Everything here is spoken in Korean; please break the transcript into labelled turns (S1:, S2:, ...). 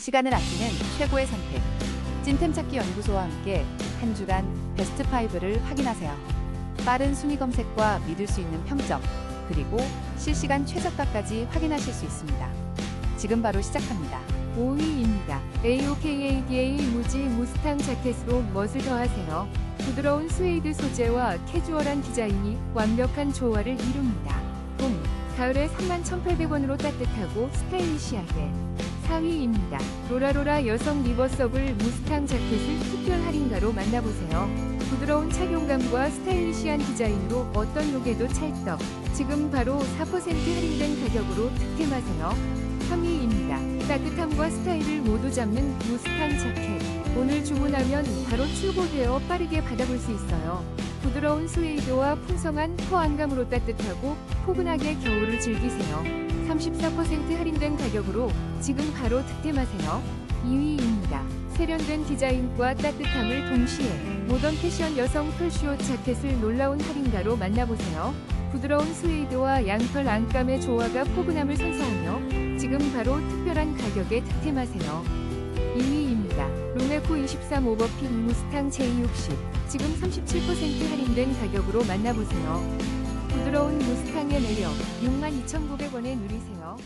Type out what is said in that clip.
S1: 시간을 아끼는 최고의 선택. 찐템 찾기 연구소와 함께 한 주간 베스트 5를 확인하세요. 빠른 순위 검색과 믿을 수 있는 평점, 그리고 실시간 최저가까지 확인하실 수 있습니다. 지금 바로 시작합니다.
S2: 5위입니다. AOKADA 무지 무스탕 자켓으로 멋을 더하세요. 부드러운 스웨이드 소재와 캐주얼한 디자인이 완벽한 조화를 이룹니다. 봄, 가을에 31,800원으로 따뜻하고 스타일리시하게 4위입니다. 로라로라 여성 리버서블 무스탕 자켓을 특별 할인가로 만나보세요. 부드러운 착용감과 스타일리시한 디자인으로 어떤 룩에도 찰떡. 지금 바로 4% 할인된 가격으로 득템하세요. 3위입니다. 따뜻함과 스타일을 모두 잡는 무스탕 자켓. 오늘 주문하면 바로 출고되어 빠르게 받아볼 수 있어요. 부드러운 스웨이드와 풍성한 포안감으로 따뜻하고 포근하게 겨울을 즐기세요. 34% 할인된 가격으로 지금 바로 득템하세요. 2위입니다. 세련된 디자인과 따뜻함을 동시에 모던 패션 여성 털슈어 자켓을 놀라운 할인가로 만나보세요. 부드러운 스웨이드와 양털 안감의 조화가 포근함을 선사하며 지금 바로 특별한 가격에 득템하세요. 2위입니다. 로메코 23 오버핏 무스탕 J60 지금 37% 할인된 가격으로 만나보세요. 부드러운 무스탕의 매력 62,900원에 누리세요.